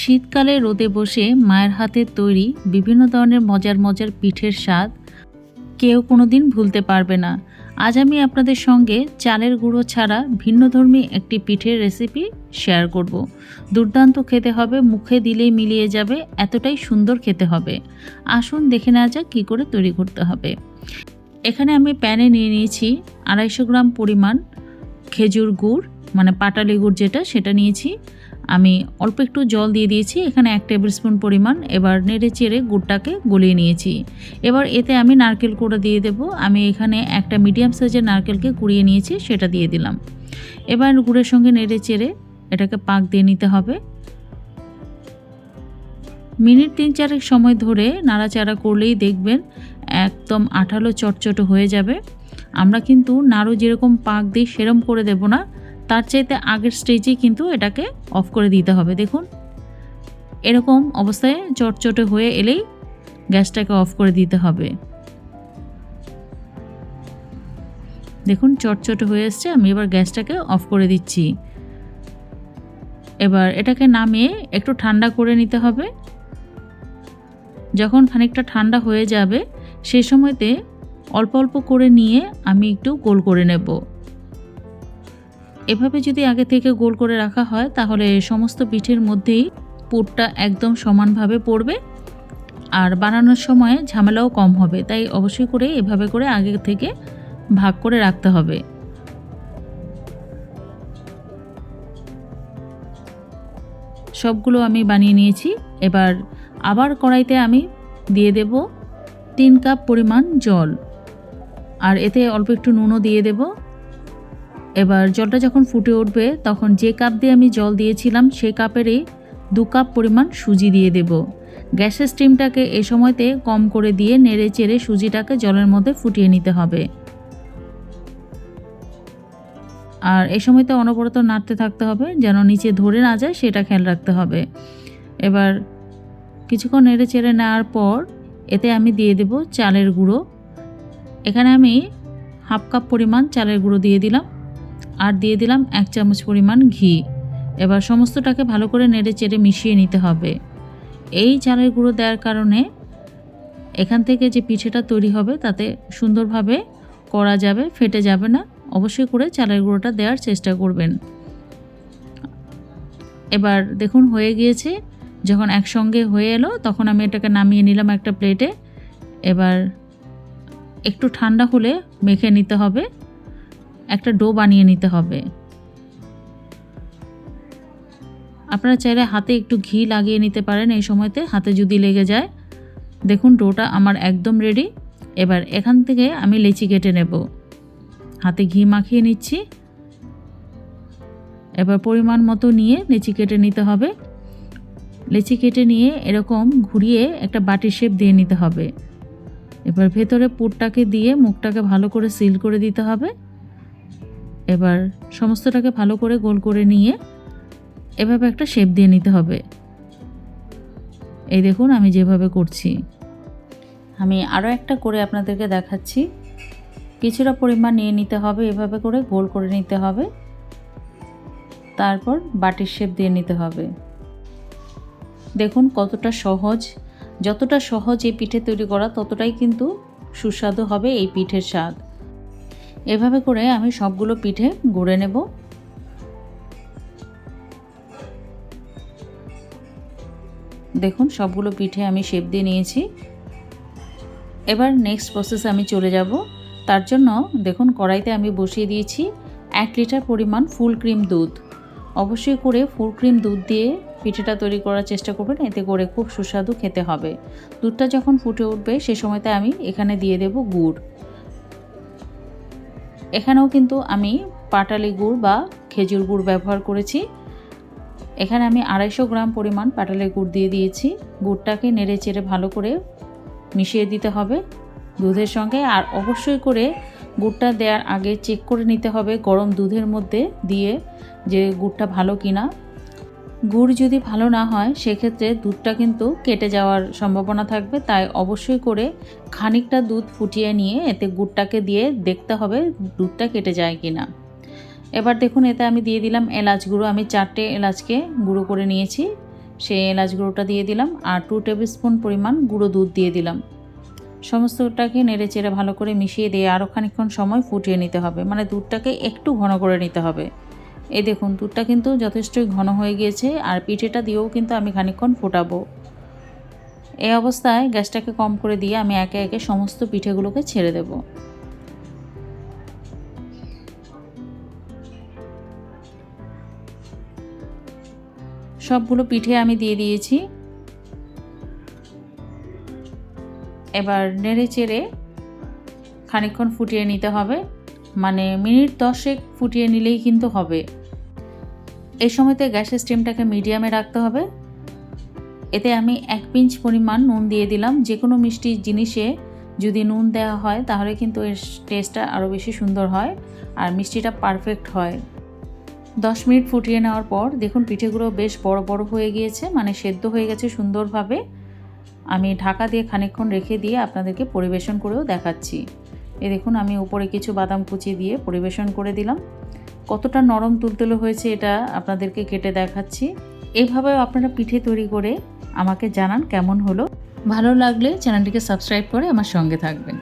শীতকালে রোদে বসে মায়ের হাতের তৈরি বিভিন্ন ধরনের মজার মজার পিঠের স্বাদ কেউ কোনো দিন ভুলতে পারবে না। আজ আমি আপনাদের সঙ্গে চালের গুঁড়ো ছাড়া ভিন্নধর্মী একটি পিঠের রেসিপি শেয়ার করব। দুর্দান্ত খেতে হবে, মুখে দিলেই মিলিয়ে যাবে, এতটাই সুন্দর খেতে হবে। আসুন দেখে নেওয়া যাক কী করে তৈরি করতে হবে। এখানে আমি প্যানে নিয়ে নিয়েছি আড়াইশো গ্রাম পরিমাণ খেজুর গুড় মানে পাটালি গুড় যেটা, সেটা নিয়েছি। আমি অল্প একটু জল দিয়ে দিয়েছি, এখানে এক টেবিল স্পুন পরিমাণ। এবার নেড়ে চেড়ে গুড়টাকে গলিয়ে নিয়েছি। এবার এতে আমি নারকেল কুড়া দিয়ে দেব। আমি এখানে একটা মিডিয়াম সাইজের নারকেলকে কুড়িয়ে নিয়েছি, সেটা দিয়ে দিলাম। এবার গুড়ের সঙ্গে নেড়ে চেড়ে এটাকে পাক দিয়ে নিতে হবে। মিনিট তিন চারেক সময় ধরে নাড়াচাড়া করলেই দেখবেন একদম আঠালো চটচটো হয়ে যাবে। আমরা কিন্তু নাড়ু যেরকম পাক দিই, সেরম করে দেব না। তার চাইতে আগের স্টেজে কিন্তু এটাকে অফ করে দিতে হবে, দেখুন। এরকম অবস্থায় চটচটে হয়ে এলেই গ্যাসটাকে অফ করে দিতে হবে। দেখুন, চটচটে হয়ে এসছে, আমি এবার গ্যাসটাকে অফ করে দিচ্ছি। এবার এটাকে নামিয়ে একটু ঠান্ডা করে নিতে হবে। যখন খানিকটা ঠান্ডা হয়ে যাবে সেই সময়তে অল্প অল্প করে নিয়ে আমি একটু গোল করে নেব। এভাবে যদি আগে থেকে গোল করে রাখা হয়, তাহলে সমস্ত পিঠের মধ্যেই পুরটা একদম সমানভাবে পড়বে আর বানানোর সময় ঝামেলাও কম হবে। তাই অবশ্যই করে এভাবে করে আগে থেকে ভাগ করে রাখতে হবে। সবগুলো আমি বানিয়ে নিয়েছি। এবার আবার কড়াইতে আমি দিয়ে দেব তিন কাপ পরিমাণ জল। আর এতে অল্প একটু নুনও দিয়ে দেব। এবার জলটা যখন ফুটে উঠবে, তখন যে কাপ দিয়ে আমি জল দিয়েছিলাম সেই কাপেরই দু কাপ পরিমাণ সুজি দিয়ে দেব। গ্যাসের স্টিমটাকে এ সময়তে কম করে দিয়ে নেড়ে চেড়ে সুজিটাকে জলের মধ্যে ফুটিয়ে নিতে হবে। আর এ সময়তে অনবরত নাড়তে থাকতে হবে, যেন নিচে ধরে না যায়, সেটা খেয়াল রাখতে হবে। এবার কিছুক্ষণ নেড়ে চেড়ে নেওয়ার পর এতে আমি দিয়ে দেব চালের গুঁড়ো। এখানে আমি হাফ কাপ পরিমাণ চালের গুঁড়ো দিয়ে দিলাম। আর দিয়ে দিলাম এক চামচ পরিমাণ ঘি। এবার সমস্তটাকে ভালো করে নেড়ে চেড়ে মিশিয়ে নিতে হবে। এই চালের গুঁড়ো দেওয়ার কারণে এখান থেকে যে পিঠেটা তৈরি হবে, তাতে সুন্দরভাবে করা যাবে, ফেটে যাবে না। অবশ্যই করে চালের গুঁড়োটা দেওয়ার চেষ্টা করবেন। এবার দেখুন, হয়ে গিয়েছে। যখন একসঙ্গে হয়ে এলো, তখন আমি এটাকে নামিয়ে নিলাম একটা প্লেটে। এবার একটু ঠান্ডা হলে মেখে নিতে হবে। একটা ডো বানিয়ে নিতে হবে। আপনারা চাইলে হাতে একটু ঘি লাগিয়ে নিতে পারেন এই সময়তে, হাতে যদি লেগে যায়। দেখুন, ডোটা আমার একদম রেডি এবার এখান থেকে আমি লেচি কেটে নেব। হাতে ঘি মাখিয়ে নিচ্ছি। এবার পরিমাণ মতো নিয়ে লেচি কেটে নিতে হবে। লেচি কেটে নিয়ে এরকম ঘুরিয়ে একটা বাটির শেপ দিয়ে নিতে হবে। এবার ভেতরে পুরটাকে দিয়ে মুখটাকে ভালো করে সিল করে দিতে হবে। এবার সমস্তটাকে ভালো করে গোল করে নিয়ে এভাবে একটা শেপ দিয়ে নিতে হবে। এই দেখুন, আমি যেভাবে করছি। আমি আরও একটা করে আপনাদেরকে দেখাচ্ছি। কিছুটা পরিমাণ নিয়ে নিতে হবে, এভাবে করে গোল করে নিতে হবে। তারপর বাটির শেপ দিয়ে নিতে হবে। দেখুন কতটা সহজ। যতটা সহজ এই পিঠে তৈরি করা, ততটাই কিন্তু সুস্বাদু হবে এই পিঠের স্বাদ। এভাবে করে আমি সবগুলো পিঠে গড়ে নেব। দেখুন, সবগুলো পিঠে আমি শেপ দিয়ে নিয়েছি। এবার নেক্সট প্রসেস আমি চলে যাব। তার জন্য দেখুন, কড়াইতে আমি বসিয়ে দিয়েছি এক লিটার পরিমাণ ফুল ক্রিম দুধ। অবশ্যই করে ফুল ক্রিম দুধ দিয়ে পিঠেটা তৈরি করার চেষ্টা করবেন, এতে করে খুব সুস্বাদু খেতে হবে। দুধটা যখন ফুটে উঠবে, সে সময়তে আমি এখানে দিয়ে দেব গুড়। এখানেও কিন্তু আমি পাটালি গুড় বা খেজুর গুড় ব্যবহার করেছি। এখানে আমি আড়াইশো গ্রাম পরিমাণ পাটালি গুড় দিয়ে দিয়েছি। গুড়টাকে নেড়ে চেড়ে ভালো করে মিশিয়ে দিতে হবে দুধের সঙ্গে। আর অবশ্যই করে গুড়টা দেওয়ার আগে চেক করে নিতে হবে গরম দুধের মধ্যে দিয়ে যে গুড়টা ভালো কিনা। গুড় যদি ভালো না হয়, সেক্ষেত্রে দুধটা কিন্তু কেটে যাওয়ার সম্ভাবনা থাকবে। তাই অবশ্যই করে খানিকটা দুধ ফুটিয়ে নিয়ে এতে গুড়টাকে দিয়ে দেখতে হবে দুধটা কেটে যায় কি না এবার দেখুন, এতে আমি দিয়ে দিলাম এলাচ গুঁড়ো। আমি চারটে এলাচকে গুঁড়ো করে নিয়েছি। সেই এলাচ গুঁড়োটা দিয়ে দিলাম আর টু টেবিল স্পুন পরিমাণ গুঁড়ো দুধ দিয়ে দিলাম। সমস্তটাকে নেড়ে চেড়ে ভালো করে মিশিয়ে দিয়ে আরও খানিকক্ষণ সময় ফুটিয়ে নিতে হবে। মানে দুধটাকে একটু ঘন করে নিতে হবে। এই দেখুন, দুধটা কিন্তু যথেষ্টই ঘন হয়ে গিয়েছে, আর পিঠেটা দিয়েও কিন্তু আমি খানিকক্ষণ ফোটাবো। এই অবস্থায় গ্যাসটাকে কম করে দিয়ে আমি একে একে সমস্ত পিঠেগুলোকে ছেড়ে দেব। সবগুলো পিঠে আমি দিয়ে দিয়েছি। এবার নেড়ে চেড়ে খানিকক্ষণ ফুটিয়ে নিতে হবে। মানে মিনিট দশেক ফুটিয়ে নিলেই কিন্তু হবে। এই সময়তে গ্যাসের স্টিমটাকে মিডিয়ামে রাখতে হবে। এতে আমি এক পিঞ্চ পরিমাণ নুন দিয়ে দিলাম। যে কোনো মিষ্টি জিনিসে যদি নুন দেওয়া হয়, তাহলে কিন্তু এর টেস্টটা আরও বেশি সুন্দর হয় আর মিষ্টিটা পারফেক্ট হয়। দশ মিনিট ফুটিয়ে নেওয়ার পর দেখুন পিঠেগুলো বেশ বড় বড় হয়ে গিয়েছে মানে সেদ্ধ হয়ে গেছে সুন্দরভাবে। আমি ঢাকা দিয়ে খানিকক্ষণ রেখে দিয়ে আপনাদেরকে পরিবেশন করেও দেখাচ্ছি। এ দেখুন, আমি উপরে কিছু বাদাম কুচি দিয়ে পরিবেশন করে দিলাম। কতটা নরম তুলতুলে হয়েছে এটা আপনাদেরকে কেটে দেখাচ্ছি। এভাবেও আপনারা পিঠে তৈরি করে আমাকে জানান কেমন হলো। ভালো লাগলে চ্যানেলটিকে সাবস্ক্রাইব করে আমার সঙ্গে থাকবেন।